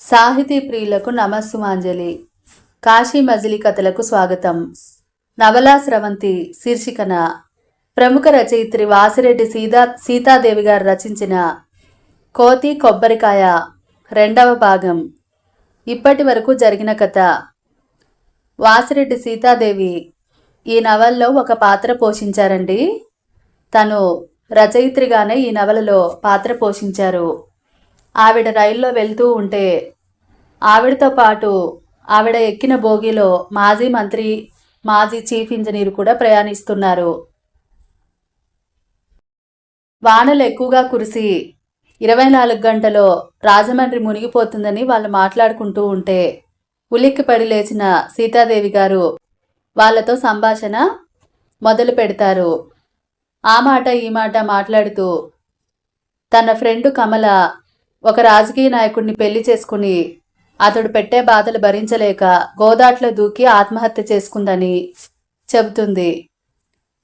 సాహితీ ప్రియులకు నమస్సుమాంజలి. కాశీ మజిలీ కథలకు స్వాగతం. నవలా స్రవంతి శీర్షికన ప్రముఖ రచయిత్రి వాసిరెడ్డి సీతా సీతాదేవి గారు రచించిన కోతి కొబ్బరికాయ రెండవ భాగం. ఇప్పటి వరకు జరిగిన కథ. వాసిరెడ్డి సీతాదేవి ఈ నవల్లో ఒక పాత్ర పోషించారండి. తను రచయిత్రిగానే ఈ నవలలో పాత్ర పోషించారు. ఆవిడ రైల్లో వెళ్తూ ఉంటే ఆవిడతో పాటు ఆవిడ ఎక్కిన బోగిలో మాజీ మంత్రి మాజీ చీఫ్ ఇంజనీర్ కూడా ప్రయాణిస్తున్నారు. వానలు ఎక్కువగా కురిసి ఇరవై నాలుగు గంటలో రాజమండ్రి మునిగిపోతుందని వాళ్ళు మాట్లాడుకుంటూ ఉంటే ఉలిక్కిపడి లేచిన సీతాదేవి గారు వాళ్ళతో సంభాషణ మొదలు పెడతారు. ఆ మాట ఈ మాట మాట్లాడుతూ తన ఫ్రెండ్ కమల ఒక రాజకీయ నాయకుడిని పెళ్ళి చేసుకుని అతడు పెట్టే బాధలు భరించలేక గోదాట్లో దూకి ఆత్మహత్య చేసుకుందని చెబుతుంది.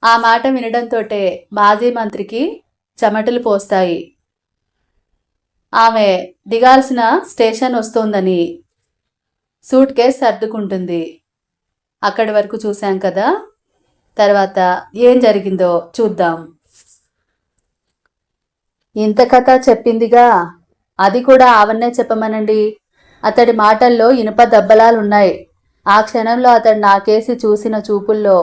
ఆ మాట వినడంతోటే మాజీ మంత్రికి చెమటలు పోస్తాయి. ఆమె దిగాల్సిన స్టేషన్ వస్తోందని సూట్ కేస్ సర్దుకుంటుంది. అక్కడి వరకు చూశాం కదా? తర్వాత ఏం జరిగిందో చూద్దాం. ఇంత కథ చెప్పిందిగా? అది కూడా ఆవన్నే చెప్పమనండి. అతడి మాటల్లో ఇనుప దెబ్బలాలున్నాయి. ఆ క్షణంలో అతడు నాకేసి చూసిన చూపుల్లో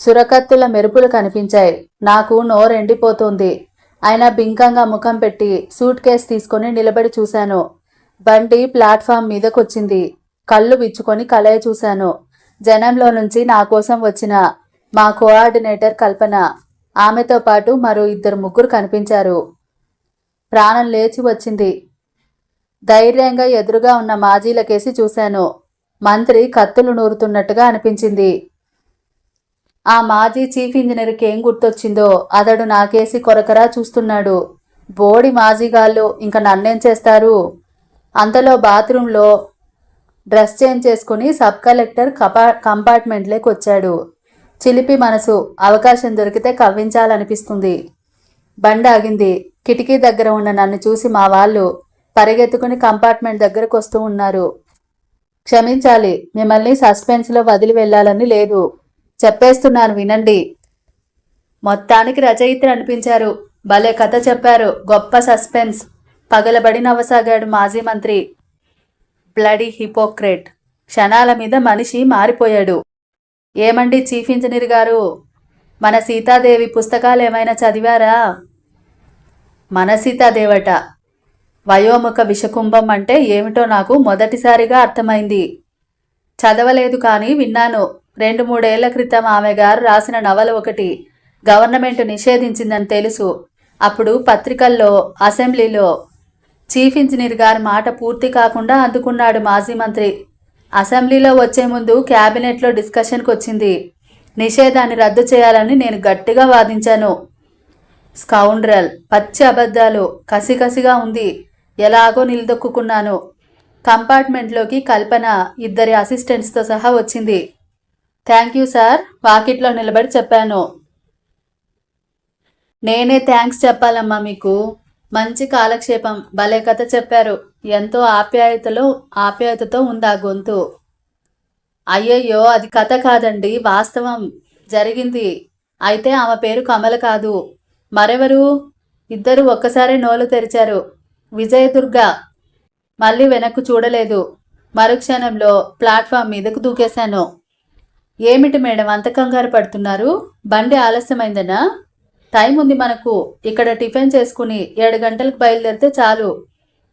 చురకత్తుల మెరుపులు కనిపించాయి. నాకు నోరెండిపోతుంది. అయినా బింకంగా ముఖం పెట్టి సూట్ కేస్ తీసుకొని నిలబడి చూశాను. బండి ప్లాట్ఫామ్ మీదకొచ్చింది. కళ్ళు విచ్చుకొని కలయ చూశాను. జనంలో నుంచి నా కోసం వచ్చిన మా కోఆర్డినేటర్ కల్పన ఆమెతో పాటు మరో ఇద్దరు ముగ్గురు కనిపించారు. ప్రాణం లేచి వచ్చింది. ధైర్యంగా ఎదురుగా ఉన్న మాజీలకేసి చూశాను. మంత్రి కత్తులు నూరుతున్నట్టుగా అనిపించింది. ఆ మాజీ చీఫ్ ఇంజనీర్కి ఏం గుర్తొచ్చిందో? అతడు నాకేసి కొరకరా చూస్తున్నాడు. బోడి మాజీగాళ్ళు ఇంక నన్నేం చేస్తారు? అంతలో బాత్రూంలో డ్రెస్ చేంజ్ చేసుకుని సబ్ కలెక్టర్ కపా కంపార్ట్మెంట్లోకి వచ్చాడు. చిలిపి మనసు అవకాశం దొరికితే కవ్వించాలనిపిస్తుంది. బండ ఆగింది కిటికీ దగ్గర ఉన్న నన్ను చూసి మా వాళ్ళు పరిగెత్తుకుని కంపార్ట్మెంట్ దగ్గరకు వస్తూ ఉన్నారు. క్షమించాలి మిమ్మల్ని సస్పెన్స్లో వదిలి వెళ్ళాలని లేదు. చెప్పేస్తున్నాను వినండి. మొత్తానికి రచయిత్రి అనిపించారు. భలే కథ చెప్పారు. గొప్ప సస్పెన్స్. పగలబడి నవ్వసాగాడు మాజీ మంత్రి. Bloody hypocrite. క్షణాల మీద మనిషి మారిపోయాడు. ఏమండి చీఫ్ ఇంజనీర్ గారు? మన సీతాదేవి పుస్తకాలు ఏమైనా చదివారా? మన సీతాదేవట. వయోముఖ విషకుంభం అంటే ఏమిటో నాకు మొదటిసారిగా అర్థమైంది. చదవలేదు కానీ విన్నాను. రెండు మూడేళ్ళ క్రితం ఆమె గారు రాసిన నవల ఒకటి గవర్నమెంట్ నిషేధించిందని తెలుసు. అప్పుడు పత్రికల్లో అసెంబ్లీలో చీఫ్ ఇంజనీర్ గారి మాట పూర్తి కాకుండా అందుకున్నాడు మాజీ మంత్రి. అసెంబ్లీలో వచ్చే ముందు క్యాబినెట్లో డిస్కషన్కి వచ్చింది. నిషేధాన్ని రద్దు చేయాలని నేను గట్టిగా వాదించాను. స్కౌండ్రల్ పచ్చి అబద్ధాలు కసికసిగా ఉంది. ఎలాగో నిలదొక్కున్నాను కంపార్ట్మెంట్లోకి కల్పన ఇద్దరి అసిస్టెంట్స్తో సహా వచ్చింది. థ్యాంక్ యూ సార్ వాకిట్లో నిలబడి చెప్పాను. నేనే థ్యాంక్స్ చెప్పాలమ్మా మీకు. మంచి కాలక్షేపం భలే కథ చెప్పారు. ఎంతో ఆప్యాయతలో ఆప్యాయతతో ఉంది ఆ గొంతు. అయ్యయ్యో అది కథ కాదండి వాస్తవం జరిగింది. అయితే ఆమె పేరు కమల కాదు. మరెవరు? ఇద్దరు ఒక్కసారి నోలు తెరిచారు. విజయదుర్గ. మళ్ళీ వెనక్కు చూడలేదు. మరుక్షణంలో ప్లాట్ఫామ్ మీదకు దూకేశాను. ఏమిటి మేడం అంత కంగారు పడుతున్నారు? బండి ఆలస్యమైందనా? టైం ఉంది మనకు. ఇక్కడ టిఫిన్ చేసుకుని ఏడు గంటలకు బయలుదేరితే చాలు.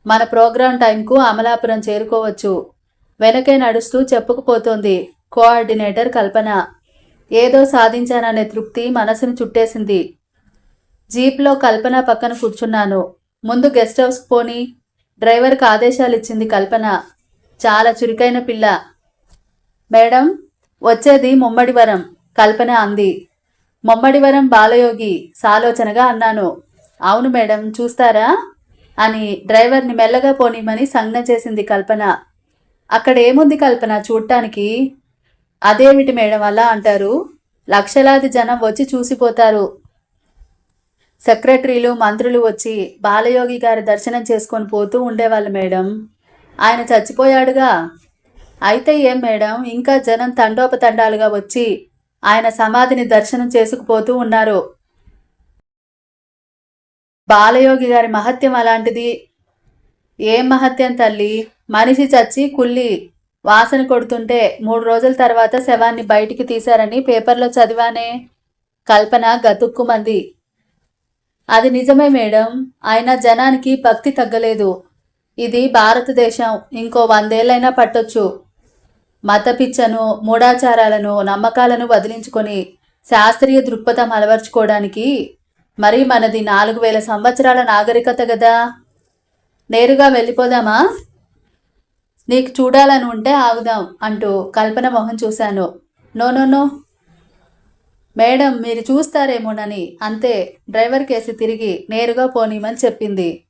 మన ప్రోగ్రాం టైంకు అమలాపురం చేరుకోవచ్చు. వెనకే నడుస్తూ చెప్పుకుపోతోంది కోఆర్డినేటర్ కల్పన. ఏదో సాధించాననే తృప్తి మనసును చుట్టేసింది. జీప్లో కల్పన పక్కన కూర్చున్నాను. ముందు గెస్ట్ హౌస్కి పోని. డ్రైవర్కి ఆదేశాలు ఇచ్చింది కల్పన. చాలా చురుకైన పిల్ల. మేడం వచ్చేది ముమ్మడివరం. కల్పన అంది. ముమ్మడివరం బాలయోగి సాలోచనగా అన్నాను. అవును మేడం చూస్తారా? అని డ్రైవర్ని మెల్లగా పోనిమని సంజ్ఞ చేసింది కల్పన. అక్కడ ఏముంది కల్పన చూడటానికి అదేమిటి మేడం అలా అంటారు? లక్షలాది జనం వచ్చి చూసిపోతారు. సెక్రటరీలు మంత్రులు వచ్చి బాలయోగి గారి దర్శనం చేసుకొని పోతూ ఉండేవాళ్ళు మేడం. ఆయన చచ్చిపోయాడుగా. అయితే ఏం మేడం? ఇంకా జనం తండోపతండాలుగా వచ్చి ఆయన సమాధిని దర్శనం చేసుకుపోతూ ఉన్నారు. బాలయోగి గారి మహత్యం అలాంటిది. ఏం మహత్యం తల్లి? మనిషి చచ్చి కుల్లి వాసన కొడుతుంటే మూడు రోజుల తర్వాత శవాన్ని బయటికి తీశారని పేపర్లో చదివానే. కల్పన గతుక్కుమంది. అది నిజమే మేడం. ఆయన జనానికి భక్తి తగ్గలేదు. ఇది భారతదేశం. ఇంకో వందేళ్ళైనా పట్టొచ్చు. మతపిచ్చను మూఢాచారాలను నమ్మకాలను వదిలించుకొని శాస్త్రీయ దృక్పథం అలవర్చుకోవడానికి మరి మనది నాలుగు వేల సంవత్సరాల నాగరికత కదా నేరుగా వెళ్ళిపోదామా? నీకు చూడాలని ఉంటే ఆగుదాం అంటూ కల్పన మొహం చూశాను. No no no. మేడం మీరు చూస్తారేమోనని అంతే డ్రైవర్ కేసి తిరిగి నేరుగా పోనీమని చెప్పింది.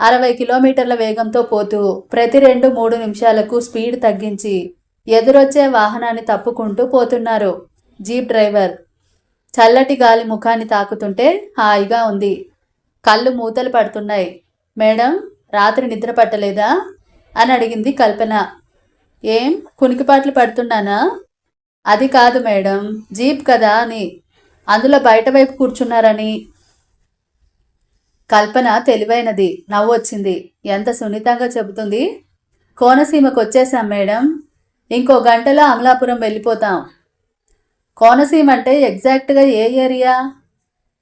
అరవై కిలోమీటర్ల వేగంతో పోతూ ప్రతి రెండు మూడు నిమిషాలకు స్పీడ్ తగ్గించి ఎదురొచ్చే వాహనాన్ని తప్పుకుంటూ పోతున్నారు జీప్ డ్రైవర్. చల్లటి గాలి ముఖాన్ని తాకుతుంటే హాయిగా ఉంది. కళ్ళు మూతలు పడుతున్నాయి. మేడం రాత్రి నిద్ర పట్టలేదా? అని అడిగింది కల్పన. ఏం కునికిపాట్లు పడుతున్నానా? అది కాదు మేడం. జీప్ కదా అని. అందులో బయట వైపు కూర్చున్నారని. కల్పన తెలివైనది. నవ్వొచ్చింది ఎంత సున్నితంగా చెబుతుంది. కోనసీమకు వచ్చేసాం మేడం. ఇంకో గంటలో అమలాపురం వెళ్ళిపోతాం. కోనసీమ అంటే ఎగ్జాక్ట్గా ఏ ఏరియా?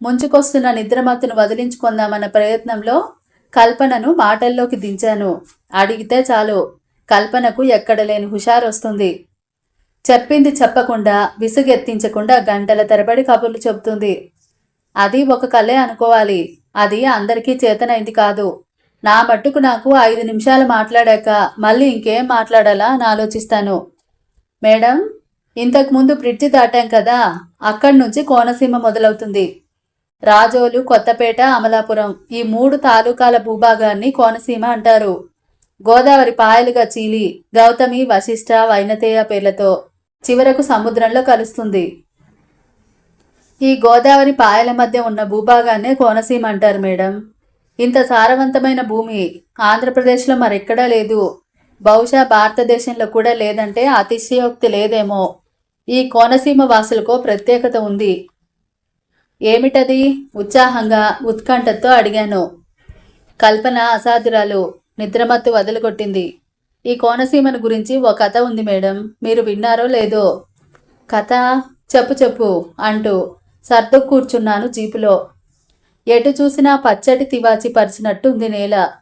ముంచుకొస్తున్న నిద్రమత్తును వదిలించుకుందామన్న ప్రయత్నంలో కల్పనను మాటల్లోకి దించాను. అడిగితే చాలు. కల్పనకు ఎక్కడ లేని హుషారు వస్తుంది చెప్పింది చెప్పకుండా విసుగెత్తించకుండా గంటల తరబడి కబుర్లు చెబుతుంది. అది ఒక కలే అనుకోవాలి. అది అందరికీ చేతనైంది కాదు. నా మట్టుకు నాకు ఐదు నిమిషాలు మాట్లాడాక మళ్ళీ ఇంకేం మాట్లాడాలా అని ఆలోచిస్తాను. మేడం ఇంతకుముందు బ్రిడ్జి దాటాం కదా అక్కడి నుంచి కోనసీమ మొదలవుతుంది. రాజోలు కొత్తపేట అమలాపురం ఈ మూడు తాలూకాల భూభాగాన్ని కోనసీమ అంటారు. గోదావరి పాయలుగా చీలి గౌతమి వశిష్ఠ వైనతేయ పేర్లతో చివరకు సముద్రంలో కలుస్తుంది. ఈ గోదావరి పాయల మధ్య ఉన్న భూభాగాన్నే కోనసీమ అంటారు మేడం. ఇంత సారవంతమైన భూమి ఆంధ్రప్రదేశ్లో మరెక్కడా లేదు. బహుశా భారతదేశంలో కూడా లేదంటే అతిశయోక్తి లేదేమో. ఈ కోనసీమ వాసులకో ప్రత్యేకత ఉంది. ఏమిటది? ఉత్సాహంగా ఉత్కంఠతో అడిగాను. కల్పన అసాధురాలు నిద్రమత్తు వదిలికొట్టింది ఈ కోనసీమను గురించి ఓ కథ ఉంది మేడం. మీరు విన్నారో లేదో? కథ? చెప్పు చెప్పు అంటూ సర్దు కూర్చున్నాను జీపులో. ఎటు చూసినా పచ్చటి తివాచి పరిచినట్టుంది నేల.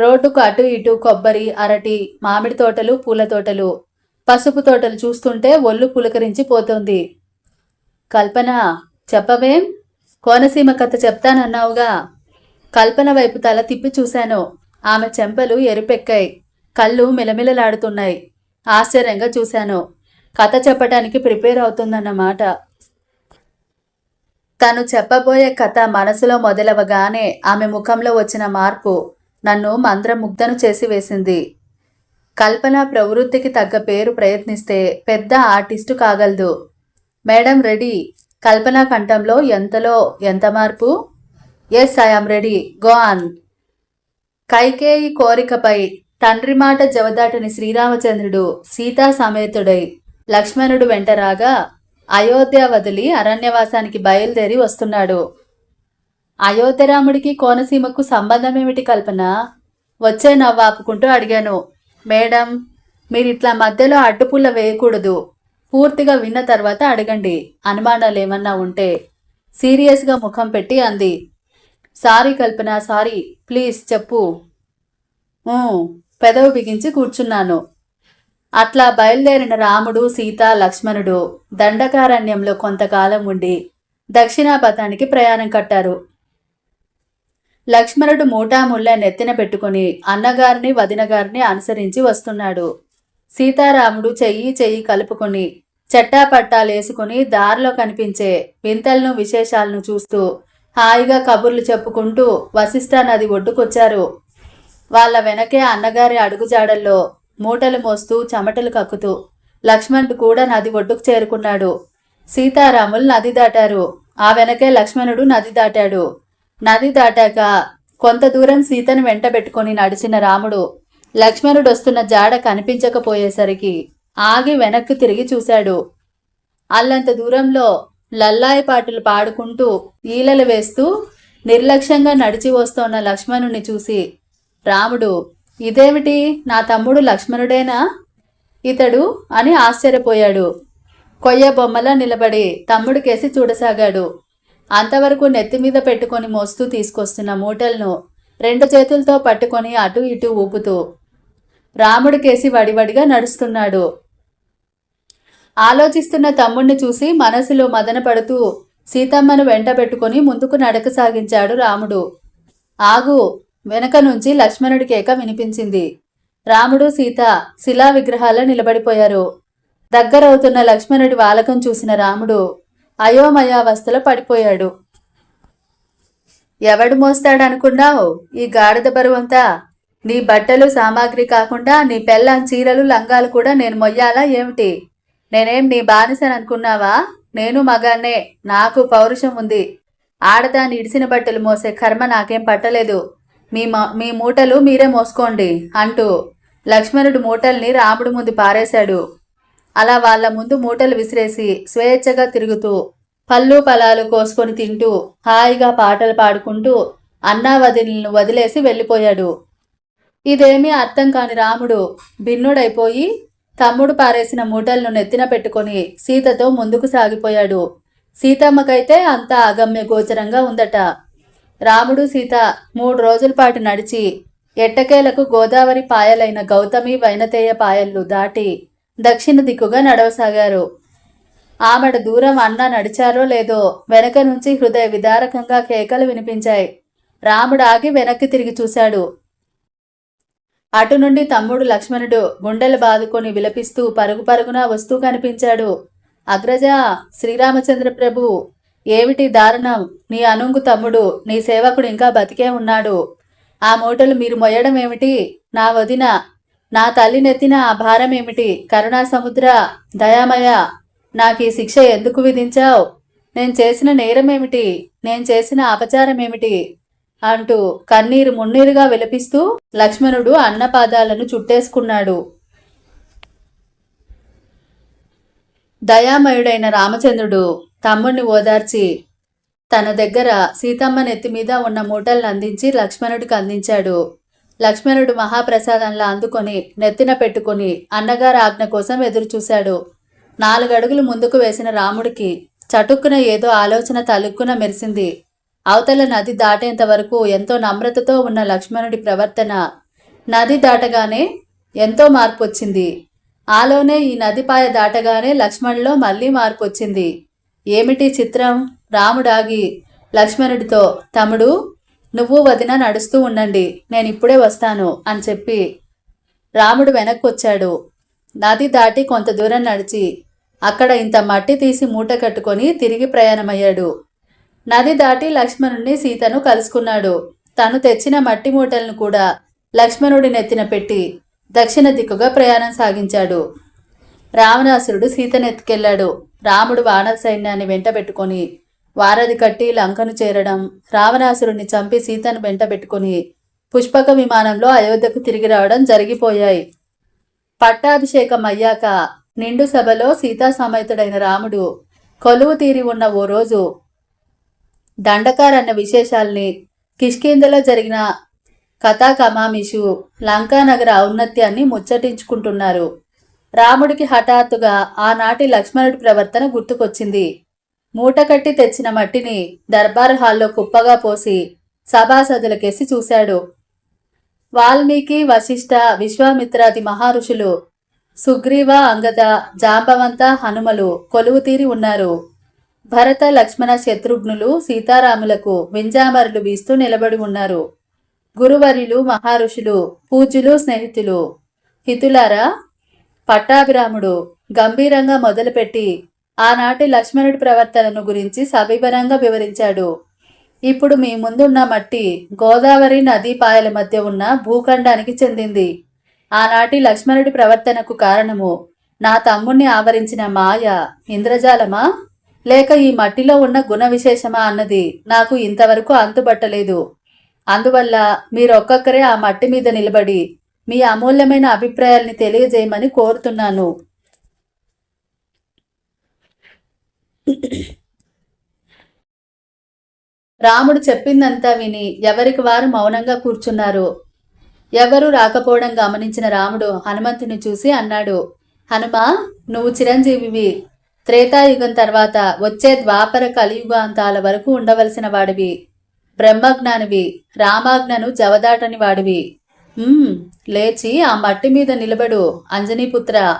రోడ్డుకు అటు ఇటు కొబ్బరి అరటి మామిడి తోటలు పూల తోటలు. పసుపు తోటలు చూస్తుంటే ఒళ్ళు పులకరించి పోతుంది. కల్పన చెప్పవేం? కోనసీమ కథ చెప్తానన్నావుగా. కల్పన వైపు తల తిప్పి చూశాను. ఆమె చెంపలు ఎరుపెక్కాయి. కళ్ళు మిలమిలలాడుతున్నాయి. ఆశ్చర్యంగా చూశాను. కథ చెప్పటానికి ప్రిపేర్ అవుతుందన్నమాట. తను చెప్పబోయే కథ మనసులో మొదలవగానే ఆమె ముఖంలో వచ్చిన మార్పు నన్ను మంత్రముగ్ధను చేసి వేసింది. కల్పన ప్రవృత్తికి తగ్గ పేరు ప్రయత్నిస్తే పెద్ద ఆర్టిస్టు కాగలదు. Madam ready. కల్పన కంఠంలో ఎంతలో ఎంత మార్పు? Yes I am ready. Go on. Kaikeyi కోరికపై తండ్రి మాట జవదాటని శ్రీరామచంద్రుడు సీతా సమేతుడై లక్ష్మణుడు వెంట రాగా అయోధ్య వదిలి అరణ్యవాసానికి బయలుదేరి వస్తున్నాడు. అయోధ్యరాముడికి కోనసీమకు సంబంధం ఏమిటి కల్పన? వచ్చే నవ్వాపుకుంటూ అడిగాను. మేడం మీరు ఇట్లా మధ్యలో అడ్డుపుల్ల వేయకూడదు. పూర్తిగా విన్న తర్వాత అడగండి. అనుమానాలు ఏమన్నా ఉంటే సీరియస్గా ముఖం పెట్టి అంది. Sorry Kalpana sorry. ప్లీజ్ చెప్పు. పెదవి బిగించి కూర్చున్నాను. అట్లా బయలుదేరిన రాముడు సీత లక్ష్మణుడు దండకారణ్యంలో కొంతకాలం ఉండి దక్షిణాపథానికి ప్రయాణం కట్టారు. లక్ష్మణుడు మూటాముళ్ళ నెత్తిన పెట్టుకుని అన్నగారిని వదినగారిని అనుసరించి వస్తున్నాడు. సీతారాముడు చెయ్యి చెయ్యి కలుపుకొని చెట్టాపట్టాలేసుకుని దారిలో కనిపించే వింతలను విశేషాలను చూస్తూ హాయిగా కబుర్లు చెప్పుకుంటూ వశిష్ఠ నది ఒడ్డుకొచ్చారు. వాళ్ళ వెనకే అన్నగారి అడుగుజాడల్లో మూటలు మోస్తూ చెమటలు కక్కుతూ లక్ష్మణుడు కూడా నది ఒడ్డుకు చేరుకున్నాడు. సీతారాములు నది దాటారు. ఆ వెనకే లక్ష్మణుడు నది దాటాడు. నది దాటాక కొంత దూరం సీతను వెంటబెట్టుకొని నడిచిన రాముడు లక్ష్మణుడు వస్తున్న జాడ కనిపించకపోయేసరికి ఆగి వెనక్కి తిరిగి చూశాడు. అల్లంత దూరంలో లల్లాయి పాటలు పాడుకుంటూ ఈలలు వేస్తూ నిర్లక్ష్యంగా నడిచి వస్తోన్న లక్ష్మణుని చూసి రాముడు ఇదేమిటి? నా తమ్ముడు లక్ష్మణుడేనా? ఇతడు? అని ఆశ్చర్యపోయాడు. కొయ్య బొమ్మలా నిలబడి తమ్ముడికేసి చూడసాగాడు. అంతవరకు నెత్తి మీద పెట్టుకొని మోస్తూ తీసుకొస్తున్న మూటలను రెండు చేతులతో పట్టుకొని అటు ఇటు ఊపుతూ రాముడికేసి వడివడిగా నడుస్తున్నాడు. ఆలోచిస్తున్న తమ్ముణ్ణి చూసి మనసులో మదనపడుతూ సీతమ్మను వెంట పెట్టుకుని ముందుకు నడక సాగించాడు రాముడు. ఆగు వెనక నుంచి లక్ష్మణుడి కేక వినిపించింది. రాముడు సీత శిలా విగ్రహాల్లో నిలబడిపోయారు. దగ్గరవుతున్న లక్ష్మణుడి వాలకం చూసిన రాముడు అయోమయావస్థలో పడిపోయాడు. ఎవడు మోస్తాడనుకున్నావు? ఈ గాడిద బరువంతా? నీ బట్టలు సామాగ్రి కాకుండా నీ పెళ్ళాం చీరలు లంగాలు కూడా నేను మొయ్యాలా ఏమిటి? నేనేం నీ బానిసననుకున్నావా? నేను మగాన్నే. నాకు పౌరుషం ఉంది. ఆడదాన్ని ఇడిసిన బట్టలు మోసే కర్మ నాకేం పట్టలేదు. మీ మా మీ మూటలు మీరే మోసుకోండి అంటూ లక్ష్మణుడు మూటల్ని రాముడు ముందు పారేశాడు. అలా వాళ్ళ ముందు మూటలు విసిరేసి స్వేచ్ఛగా తిరుగుతూ పళ్ళు ఫలాలు కోసుకొని తింటూ హాయిగా పాటలు పాడుకుంటూ అన్నా వదిలేసి వెళ్ళిపోయాడు. ఇదేమీ అర్థం కాని రాముడు భిన్నుడైపోయి తమ్ముడు పారేసిన మూటలను నెత్తిన పెట్టుకొని సీతతో ముందుకు సాగిపోయాడు. సీతమ్మకైతే అంతా అగమ్య గోచరంగా ఉందట. రాముడు సీత మూడు రోజుల పాటు నడిచి ఎట్టకేలకు గోదావరి పాయలైన గౌతమి వైనతేయ పాయలు దాటి దక్షిణ దిక్కుగా నడవసాగారు. ఆమెడ దూరం అన్న నడిచారో లేదో వెనక నుంచి హృదయ విదారకంగా కేకలు వినిపించాయి. రాముడు ఆగి వెనక్కి తిరిగి చూశాడు. అటు నుండి తమ్ముడు లక్ష్మణుడు గుండెలు బాదుకొని విలపిస్తూ పరుగు పరుగున వస్తూ కనిపించాడు. అగ్రజ శ్రీరామచంద్ర ప్రభు ఏమిటి దారుణం? నీ అనుంగు తమ్ముడు నీ సేవకుడు ఇంకా బతికే ఉన్నాడు. ఆ మూటలు మీరు మొయ్యడం ఏమిటి? నా వదిన నా తల్లి నెత్తిన ఆ భారం ఏమిటి? కరుణా సముద్ర దయామయ నాకు ఈ శిక్ష ఎందుకు విధించావు? నేను చేసిన నేరం ఏమిటి? నేను చేసిన అపచారం ఏమిటి? అంటూ కన్నీరు మున్నీరుగా విలపిస్తూ లక్ష్మణుడు అన్నపాదాలను చుట్టేసుకున్నాడు. దయామయుడైన రామచంద్రుడు తమ్ముణ్ణి ఓదార్చి తన దగ్గర సీతమ్మ నెత్తి మీద ఉన్న మూటలను అందించి లక్ష్మణుడికి అందించాడు. లక్ష్మణుడు మహాప్రసాదంలా అందుకొని నెత్తిన పెట్టుకుని అన్నగారు ఆజ్ఞ కోసం ఎదురుచూశాడు. నాలుగడుగులు ముందుకు వేసిన రాముడికి చటుక్కున ఏదో ఆలోచన తలుక్కున మెరిసింది. అవతల నది దాటేంత వరకు ఎంతో నమ్రతతో ఉన్న లక్ష్మణుడి ప్రవర్తన నది దాటగానే ఎంతో మార్పు వచ్చింది ఆలోనే ఈ నదిపాయ దాటగానే లక్ష్మణులో మళ్ళీ మార్పు వచ్చింది ఏమిటి చిత్రం? రాముడాగి లక్ష్మణుడితో తమ్ముడు నువ్వు వదిన నడుస్తూ ఉండండి నేను ఇప్పుడే వస్తాను అని చెప్పి రాముడు వెనక్కి వచ్చాడు నది దాటి కొంత దూరం నడిచి అక్కడ ఇంత మట్టి తీసి మూట కట్టుకొని తిరిగి ప్రయాణమయ్యాడు. నది దాటి లక్ష్మణుడిని సీతను కలుసుకున్నాడు. తను తెచ్చిన మట్టి మూటలను కూడా లక్ష్మణుడి నెత్తిన పెట్టి దక్షిణ దిక్కుగా ప్రయాణం సాగించాడు. రావణాసురుడు సీతనెత్తుకెళ్ళాడు రాముడు వానర సైన్యాన్ని వెంటబెట్టుకొని వారధి కట్టి లంకను చేరడం రావణాసురుడిని చంపి సీతను వెంటబెట్టుకుని పుష్పక విమానంలో అయోధ్యకు తిరిగి రావడం జరిగిపోయాయి. పట్టాభిషేకం అయ్యాక నిండు సభలో సీతా సమేతుడైన రాముడు కొలువు తీరి ఉన్న ఓ రోజు దండకార్ అన్న విశేషాల్ని కిష్కిందలో జరిగిన కథా కమామిషు లంకానగర ఔన్నత్యాన్ని ముచ్చటించుకుంటున్నారు. రాముడికి హఠాత్తుగా ఆనాటి లక్ష్మణుడి ప్రవర్తన గుర్తుకొచ్చింది. మూటకట్టి తెచ్చిన మట్టిని దర్బార్ హాల్లో కుప్పగా పోసి సభాసదులకేసి చూశాడు. వాల్మీకి వశిష్ఠ విశ్వామిత్రాది మహర్షులు సుగ్రీవ అంగద జాంబవంత హనుమలు కొలువుతీరి ఉన్నారు. భరత లక్ష్మణ శత్రుఘ్నులు సీతారాములకు వింజామరులు వీస్తూ నిలబడి ఉన్నారు. గురువర్యులు మహర్షులు పూజ్యులు స్నేహితులు. హితులారా పట్టాభిరాముడు గంభీరంగా మొదలుపెట్టి ఆనాటి లక్ష్మణుడి ప్రవర్తనను గురించి సవివరంగా వివరించాడు. ఇప్పుడు మీ ముందున్న మట్టి గోదావరి నదీ పాయల మధ్య ఉన్న భూఖండానికి చెందింది. ఆనాటి లక్ష్మణుడి ప్రవర్తనకు కారణము నా తమ్ముణ్ణి ఆవరించిన మాయ ఇంద్రజాలమా? లేక ఈ మట్టిలో ఉన్న గుణ విశేషమా అన్నది నాకు ఇంతవరకు అంతుబట్టలేదు. అందువల్ల మీరొక్కొక్కరే ఆ మట్టి మీద నిలబడి మీ అమూల్యమైన అభిప్రాయాల్ని తెలియజేయమని కోరుతున్నాను. రాముడు చెప్పిందంతా విని ఎవరికి వారు మౌనంగా కూర్చున్నారు? ఎవరూ రాకపోవడం గమనించిన రాముడు హనుమంతుని చూసి అన్నాడు హనుమా నువ్వు చిరంజీవివి. త్రేతాయుగం తర్వాత వచ్చే ద్వాపర కలియుగాంతాల వరకు ఉండవలసిన వాడివి. బ్రహ్మజ్ఞానివి. రామాజ్ఞను జవదాటని వాడివి. లేచి ఆ మట్టి మీద నిలబడు అంజనీపుత్ర.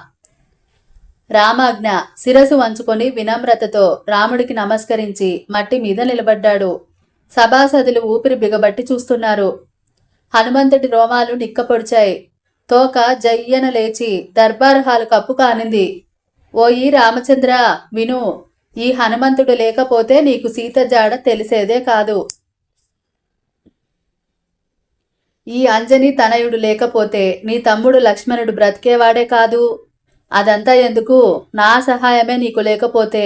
రామాజ్ఞ శిరసు వంచుకొని వినమ్రతతో రాముడికి నమస్కరించి మట్టి మీద నిలబడ్డాడు. సభాసదులు ఊపిరి బిగబట్టి చూస్తున్నారు. హనుమంతుడి రోమాలు నిక్కపొడిచాయి. తోక జయ్యన లేచి దర్బార్ హాలు కప్పు కానింది. ఓయి రామచంద్ర విను ఈ హనుమంతుడు లేకపోతే నీకు సీత జాడ తెలిసేదే కాదు. ఈ అంజని తనయుడు లేకపోతే నీ తమ్ముడు లక్ష్మణుడు బ్రతికేవాడే కాదు. అదంతా ఎందుకు? నా సహాయమే నీకు లేకపోతే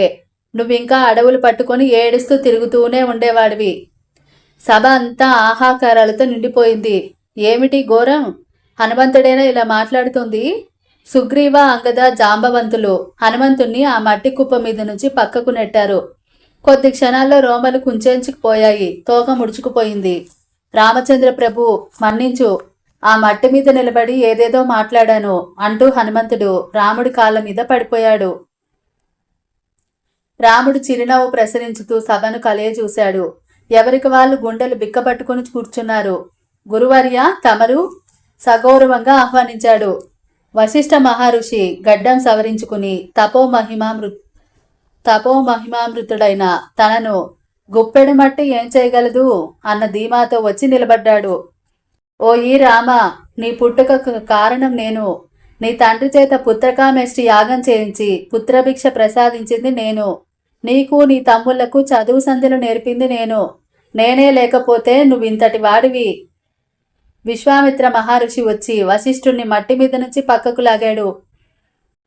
నువ్వింకా అడవులు పట్టుకొని ఏడుస్తూ తిరుగుతూనే ఉండేవాడివి. సభ అంతా ఆహాకారాలతో నిండిపోయింది. ఏమిటి ఘోరం? హనుమంతుడేనా ఇలా మాట్లాడుతుంది? సుగ్రీవ అంగద జాంబవంతులు హనుమంతుణ్ణి ఆ మట్టి కుప్ప మీద నుంచి పక్కకు నెట్టారు. కొద్ది క్షణాల్లో రోమలు కుంచేంచుకుపోయాయి. తోక ముడుచుకుపోయింది. రామచంద్ర ప్రభు మన్నించు. ఆ మట్టి మీద నిలబడి ఏదేదో మాట్లాడాను అంటూ హనుమంతుడు రాముడి కాళ్ళ మీద పడిపోయాడు. రాముడు చిరునవ్వు ప్రసరించుతూ సభను కలయ చూశాడు. ఎవరికి వాళ్ళు గుండెలు బిక్కపట్టుకుని కూర్చున్నారు? గురువర్య తమరు సగౌరవంగా ఆహ్వానించాడు. వశిష్ఠ మహర్షి గడ్డం సవరించుకుని తపో తపోమహిమామృతుడైన తపో తనను గుప్పెడు మట్టి ఏం చేయగలదు? అన్న ధీమాతో వచ్చి నిలబడ్డాడు. ఓ ఈ రామ నీ పుట్టుకకు కారణం నేను. నీ తండ్రి చేత పుత్రకామేష్టి యాగం చేయించి పుత్రభిక్ష ప్రసాదించింది నేను. నీకు నీ తమ్ముళ్ళకు చదువు సంధులు నేర్పింది నేను. నేనే లేకపోతే నువ్వింతటి వాడివి. విశ్వామిత్ర మహర్షి వచ్చి వశిష్ఠుణ్ణి మట్టి మీద నుంచి పక్కకు లాగాడు.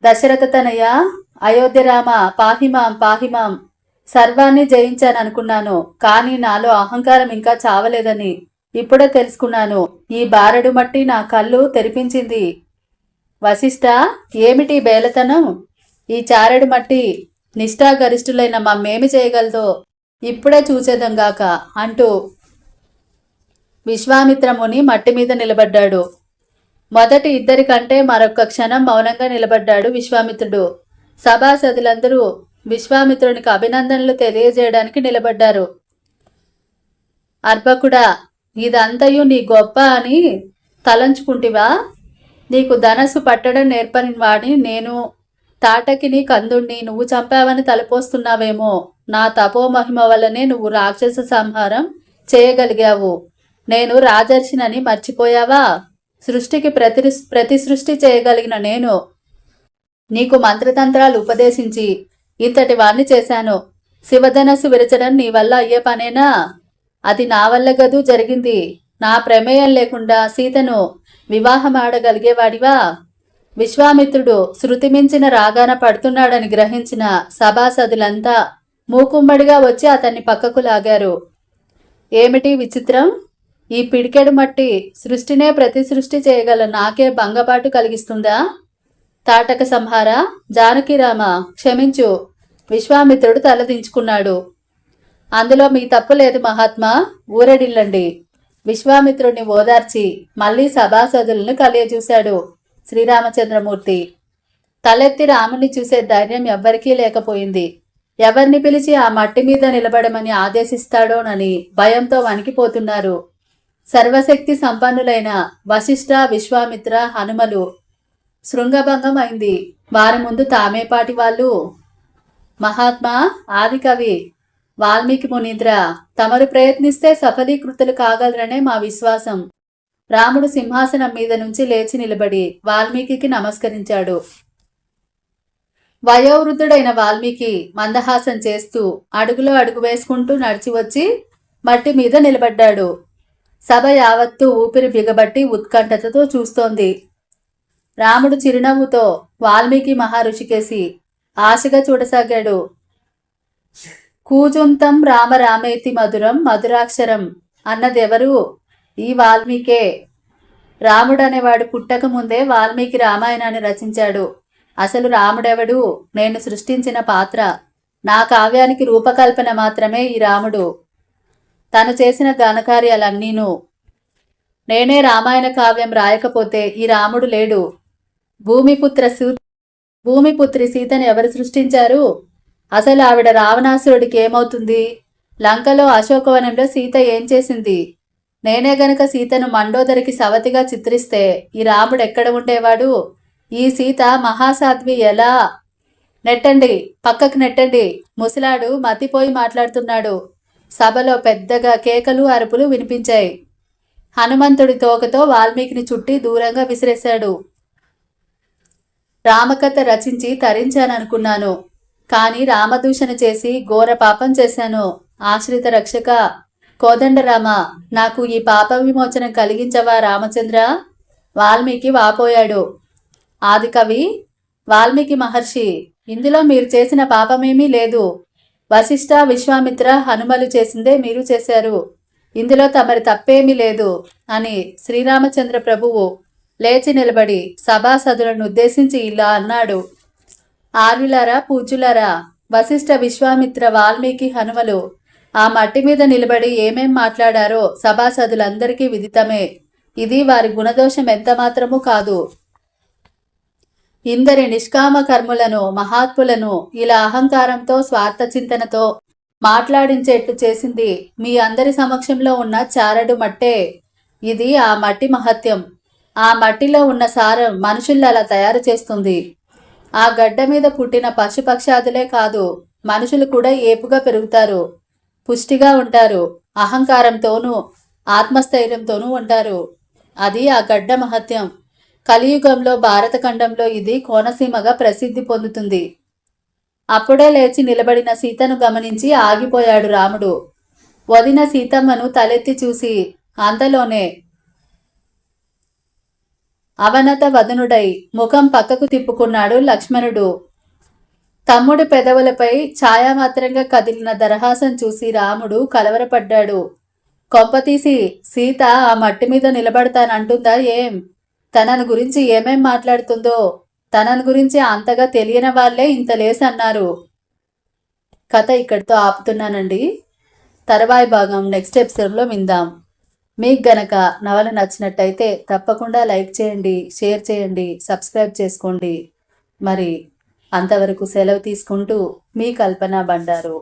దశరథ తనయ అయోధ్య రామ పాహిమాం పాహిమాం. సర్వాన్ని జయించాననుకున్నాను కానీ నాలో అహంకారం ఇంకా చావలేదని ఇప్పుడే తెలుసుకున్నాను. ఈ బారెడు మట్టి నా కళ్ళు తెరిపించింది. వశిష్ట ఏమిటి బేలతనం? ఈ చారడు మట్టి నిష్ఠాగరిష్ఠులైన మమ్మేమి చేయగలదో ఇప్పుడే చూసేదంగాక అంటూ విశ్వామిత్రముని మట్టి మీద నిలబడ్డాడు. మొదటి ఇద్దరికంటే మరొక క్షణం మౌనంగా నిలబడ్డాడు విశ్వామిత్రుడు. సభాసదులందరూ విశ్వామిత్రునికి అభినందనలు తెలియజేయడానికి నిలబడ్డారు. అర్భకుడా ఇదంతయు నీ గొప్ప అని తలంచుకుంటివా? నీకు ధనస్సు పట్టడం నేర్పని వాడిని నేను తాటకిని కందుణ్ణి నువ్వు చంపావని తలపోస్తున్నావేమో. నా తపోమహిమ వల్లనే నువ్వు రాక్షస సంహారం చేయగలిగావు. నేను రాజర్షినని మర్చిపోయావా? సృష్టికి ప్రతి ప్రతి సృష్టి చేయగలిగిన నేను నీకు మంత్రతంత్రాలు ఉపదేశించి ఇంతటి వాణ్ణి చేశాను. శివధనస్సు విరచడం నీ వల్ల అయ్యే పనేనా? అది నా వల్ల గదు జరిగింది. నా ప్రమేయం లేకుండా సీతను వివాహమాడగలిగేవాడివా? విశ్వామిత్రుడు శృతిమించిన రాగాన పడుతున్నాడని గ్రహించిన సభాసదులంతా మూకుమ్మడిగా వచ్చి అతన్ని పక్కకు లాగారు. ఏమిటి విచిత్రం? ఈ పిడికెడు మట్టి సృష్టినే ప్రతి సృష్టి చేయగల నాకే భంగపాటు కలిగిస్తుందా? తాటక సంహార జానకిరామ క్షమించు విశ్వామిత్రుడు తలదించుకున్నాడు. అందులో మీ తప్పు లేదు మహాత్మా ఊరడిల్లండి. విశ్వామిత్రుడిని ఓదార్చి మళ్ళీ సభాసదులను కలియజూశాడు శ్రీరామచంద్రమూర్తి. తలెత్తి రాముని చూసే ధైర్యం ఎవ్వరికీ లేకపోయింది. ఎవరిని పిలిచి ఆ మట్టి మీద నిలబడమని ఆదేశిస్తాడోనని భయంతో వణికిపోతున్నారు. సర్వశక్తి సంపన్నులైన వశిష్ఠ విశ్వామిత్ర హనుమలు శృంగభంగం అయింది. వారి ముందు తామేపాటి వాళ్ళు. మహాత్మా ఆదికవి వాల్మీకి మునీంద్ర తమరు ప్రయత్నిస్తే సఫలీకృతులు కాగలరనే మా విశ్వాసం. రాముడు సింహాసనం మీద నుంచి లేచి నిలబడి వాల్మీకి నమస్కరించాడు. వయోవృద్ధుడైన వాల్మీకి మందహాసం చేస్తూ అడుగులో అడుగు వేసుకుంటూ నడిచి వచ్చి మట్టి మీద నిలబడ్డాడు. సభ యావత్తు ఊపిరి బిగబట్టి ఉత్కంఠతతో చూస్తోంది. రాముడు చిరునవ్వుతో వాల్మీకి మహర్షికేసి ఆశగా చూడసాగాడు. కూజుంతం రామ రామేతి మధురం మధురాక్షరం అన్నదెవరు? ఈ వాల్మీకే. రాముడు అనేవాడు పుట్టక ముందే వాల్మీకి రామాయణాన్ని రచించాడు. అసలు రాముడెవడు? నేను సృష్టించిన పాత్ర. నా కావ్యానికి రూపకల్పన మాత్రమే ఈ రాముడు. తను చేసిన ఘనకార్యాలన్నీను. నేనే రామాయణ కావ్యం రాయకపోతే ఈ రాముడు లేడు. భూమిపుత్ర సూ భూమిపుత్రి సీతని ఎవరు సృష్టించారు? అసలు ఆవిడ రావణాసురుడికి ఏమవుతుంది? లంకలో అశోకవనంలో సీత ఏం చేసింది? నేనే గనక సీతను మండోదరికి సవతిగా చిత్రిస్తే ఈ రాముడు ఎక్కడ ఉండేవాడు? ఈ సీత మహాసాధ్వి ఎలా? నెట్టండి పక్కకు నెట్టండి. ముసలాడు మతిపోయి మాట్లాడుతున్నాడు. సభలో పెద్దగా కేకలు అరుపులు వినిపించాయి. హనుమంతుడి తోకతో వాల్మీకిని చుట్టి దూరంగా విసిరేశాడు. రామకథ రచించి తరించాననుకున్నాను. కానీ రామదూషణ చేసి ఘోర పాపం చేశాను. ఆశ్రిత రక్షక కోదండరామ నాకు ఈ పాప విమోచన కలిగించవా రామచంద్ర? వాల్మీకి వాపోయాడు. ఆదికవి వాల్మీకి మహర్షి ఇందులో మీరు చేసిన పాపమేమీ లేదు. వశిష్ఠ విశ్వామిత్ర హనుమలు చేసిందే మీరు చేశారు. ఇందులో తమరి తప్పేమీ లేదు అని శ్రీరామచంద్ర ప్రభువు లేచి నిలబడి సభాసదులను ఉద్దేశించి ఇలా అన్నాడు. ఆర్యులారా పూజ్యులారా వశిష్ఠ విశ్వామిత్ర వాల్మీకి హనుమలు ఆ మట్టి మీద నిలబడి ఏమేం మాట్లాడారో సభాసదులందరికీ విదితమే. ఇది వారి గుణదోషం ఎంత మాత్రము కాదు. ఇందరి నిష్కామ కర్ములను మహాత్ములను ఇలా అహంకారంతో స్వార్థ చింతనతో మాట్లాడించేట్టు చేసింది మీ అందరి సమక్షంలో ఉన్న చారడు మట్టే. ఇది ఆ మట్టి మహత్యం. ఆ మట్టిలో ఉన్న సారం మనుషుల్ని అలా తయారు చేస్తుంది. ఆ గడ్డ మీద పుట్టిన పశుపక్షాదులే కాదు మనుషులు కూడా ఏపుగా పెరుగుతారు. పుష్టిగా ఉంటారు. అహంకారంతోనూ ఆత్మస్థైర్యంతోనూ ఉంటారు. అది ఆ గడ్డ మహత్యం. కలియుగంలో భారతఖండంలో ఇది కోనసీమగా ప్రసిద్ధి పొందుతుంది. అప్పుడే లేచి నిలబడిన సీతను గమనించి ఆగిపోయాడు రాముడు. వదిన సీతమ్మను తలెత్తి చూసి అంతలోనే అవనత వదనుడై ముఖం పక్కకు తిప్పుకున్నాడు లక్ష్మణుడు. తమ్ముడి పెదవులపై ఛాయామాత్రంగా కదిలిన దరహాసం చూసి రాముడు కలవరపడ్డాడు. కొంపతీసి సీత ఆ మట్టి మీద నిలబడతానంటుందా ఏం? తనను గురించి ఏమేం మాట్లాడుతుందో? తనను గురించి అంతగా తెలియని వాళ్ళే ఇంత లేసన్నారు. కథ ఇక్కడితో ఆపుతున్నానండి. తర్వాయి భాగం నెక్స్ట్ ఎపిసోడ్లో విందాం. మీకు గనక నవల నచ్చినట్టయితే తప్పకుండా లైక్ చేయండి షేర్ చేయండి సబ్స్క్రైబ్ చేసుకోండి. మరి అంతవరకు సెలవు తీసుకుంటూ మీ కల్పన బండారు.